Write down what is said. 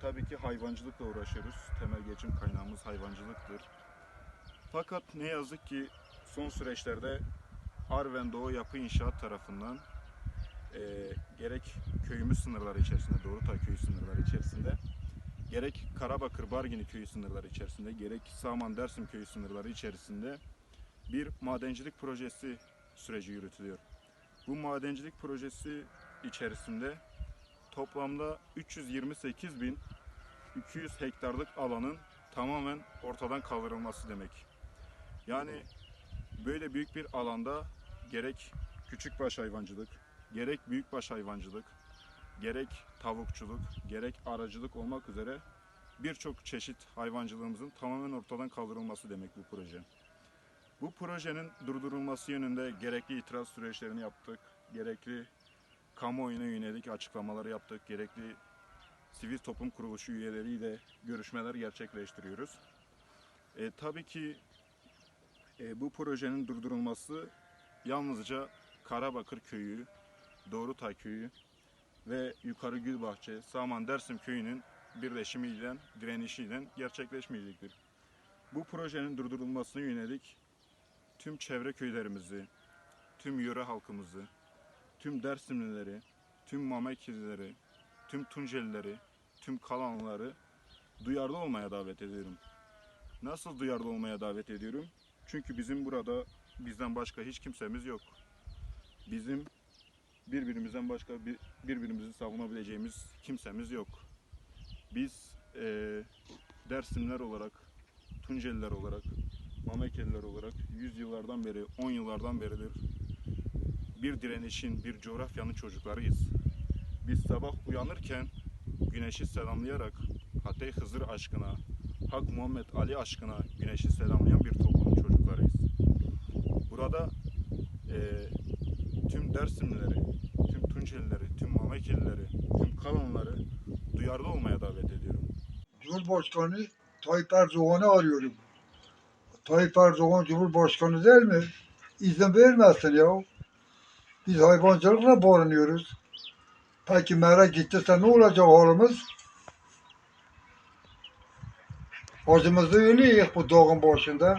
tabii ki hayvancılıkla uğraşıyoruz. Temel geçim kaynağımız hayvancılıktır. Fakat ne yazık ki son süreçlerde Arven Doğu Yapı İnşaat tarafından eee, gerek köyümüz sınırları içerisinde, Doğrutay köyü sınırları içerisinde, gerek Karabakır Bargini köyü sınırları içerisinde, gerek Saman Dersim köyü sınırları içerisinde bir madencilik projesi süreci yürütülüyor. Bu madencilik projesi içerisinde toplamda 328.200 hektarlık alanın tamamen ortadan kaldırılması demek. Yani böyle büyük bir alanda gerek küçükbaş hayvancılık, gerek büyükbaş hayvancılık, gerek tavukçuluk, gerek aracılık olmak üzere birçok çeşit hayvancılığımızın tamamen ortadan kaldırılması demek bu proje. Bu projenin durdurulması yönünde gerekli itiraz süreçlerini yaptık, gerekli kamuoyuna yönelik açıklamaları yaptık, gerekli sivil toplum kuruluşu üyeleriyle görüşmeler gerçekleştiriyoruz. E, tabii ki e, bu projenin durdurulması yalnızca Karabakır Köyü, Doğrutay Köyü ve Yukarı Gülbahçe, Saman Dersim Köyü'nün birleşimiyle, direnişiyle gerçekleşmeyecektir. Bu projenin durdurulmasına yönelik tüm çevre köylerimizi, tüm yöre halkımızı, tüm Dersimlileri, tüm Mamekilileri, tüm Tuncelileri, tüm Kalanlıları duyarlı olmaya davet ediyorum. Nasıl duyarlı olmaya davet ediyorum? Çünkü bizim burada bizden başka hiç kimsemiz yok. Bizim birbirimizden başka bir, birbirimizi savunabileceğimiz kimsemiz yok. Biz eee Dersimler olarak, Tunceliler olarak, Mamekeliler olarak 100 yıllardan beri, 10 yıllardan beridir bir direnişin, bir coğrafyanın çocuklarıyız. Biz sabah uyanırken güneşi selamlayarak Hatay Hızır aşkına, Hak Muhammed Ali aşkına güneşi selamlayan bir toplumun çocuklarıyız. Burada eee, tüm Dersimlileri, tüm Tuncelileri, tüm Mamekelileri, tüm Kalanları duyarlı olmaya davet ediyorum. Cumhurbaşkanı Tayyip Erdoğan'ı arıyorum. Tayyip Erdoğan Cumhurbaşkanı değil mi? İzin vermezsin ya. Biz hayvancılıkla barınıyoruz. Peki merak gittiyse ne olacak halimiz? Acımızı ölüyoruz bu dağın başında.